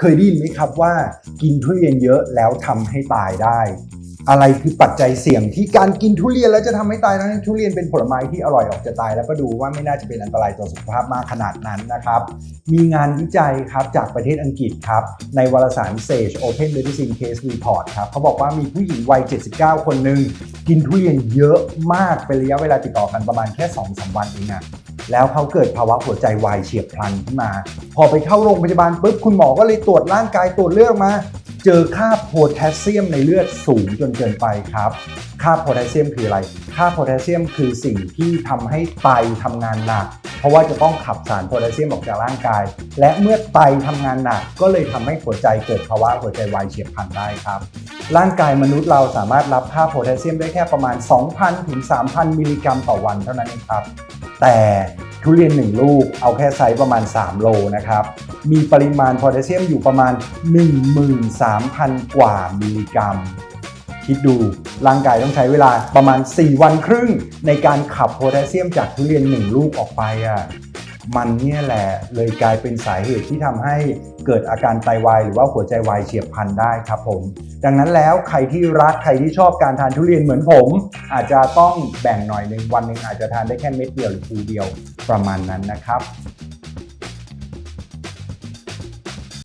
เคยได้ยินไหมครับว่ากินทุเรียนเยอะแล้วทำให้ตายได้ อะไรคือปัจจัยเสี่ยงที่การกินทุเรียนแล้วจะทำให้ตายทั้งที่ทุเรียนเป็นผลไม้ที่อร่อยออกจะตาย แล้วก็ดูว่าไม่น่าจะเป็นอันตรายต่อสุขภาพมากขนาดนั้นนะครับ มีงานวิจัยครับจากประเทศอังกฤษครับ ในวารสาร Sage Open Medicine Case Report ครับเขาบอกว่ามีผู้หญิงวัย 79 คนหนึ่งกินทุเรียนเยอะมากเป็นระยะเวลาติดต่อกันประมาณแค่2-3วันเองอะ แล้วเขาเกิดภาวะหัวใจวายเฉียบพลันขึ้นมา พอไปเข้าโรงพยาบาลปุ๊บคุณหมอก็เลยตรวจร่างกายตรวจเลือดมา เจอค่าโพแทสเซียมในเลือดสูงจนเกินไปครับ ค่าโพแทสเซียมคืออะไร ค่าโพแทสเซียมคือสิ่งที่ทำให้ไตทำงานหนัก เพราะว่าจะต้องขับสารโพแทสเซียมออกจากร่างกาย และเมื่อไตทำงานหนักก็เลยทำให้หัวใจเกิดภาวะหัวใจวายเฉียบพลันได้ครับ ร่างกายมนุษย์เราสามารถรับค่าโพแทสเซียมได้แค่ประมาณ 2,000 ถึง 3,000 มิลลิกรัมต่อวันเท่านั้นเองครับ แต่ทุเรียน 1 ลูกเอาแค่ไซส์ประมาณ 3 โลนะครับ มีปริมาณโพแทสเซียมอยู่ประมาณ 13,000 กว่ามิลลิกรัม คิดดูร่างกายต้องใช้เวลาประมาณ 4 วันครึ่งในการขับโพแทสเซียมจากทุเรียน 1 ลูกออกไปอะ มันเนี่ยแหละเลยกลายเป็นสาเหตุที่ทำให้เกิดอาการไตวายหรือว่าหัวใจวายเฉียบพลันได้ครับผม ดังนั้นแล้วใครที่รักใครที่ชอบการทานทุเรียนเหมือนผม อาจจะต้องแบ่งหน่อยหนึ่งวันหนึ่งอาจจะทานได้แค่เม็ดเดียวหรือภูเดียวประมาณนั้นนะครับ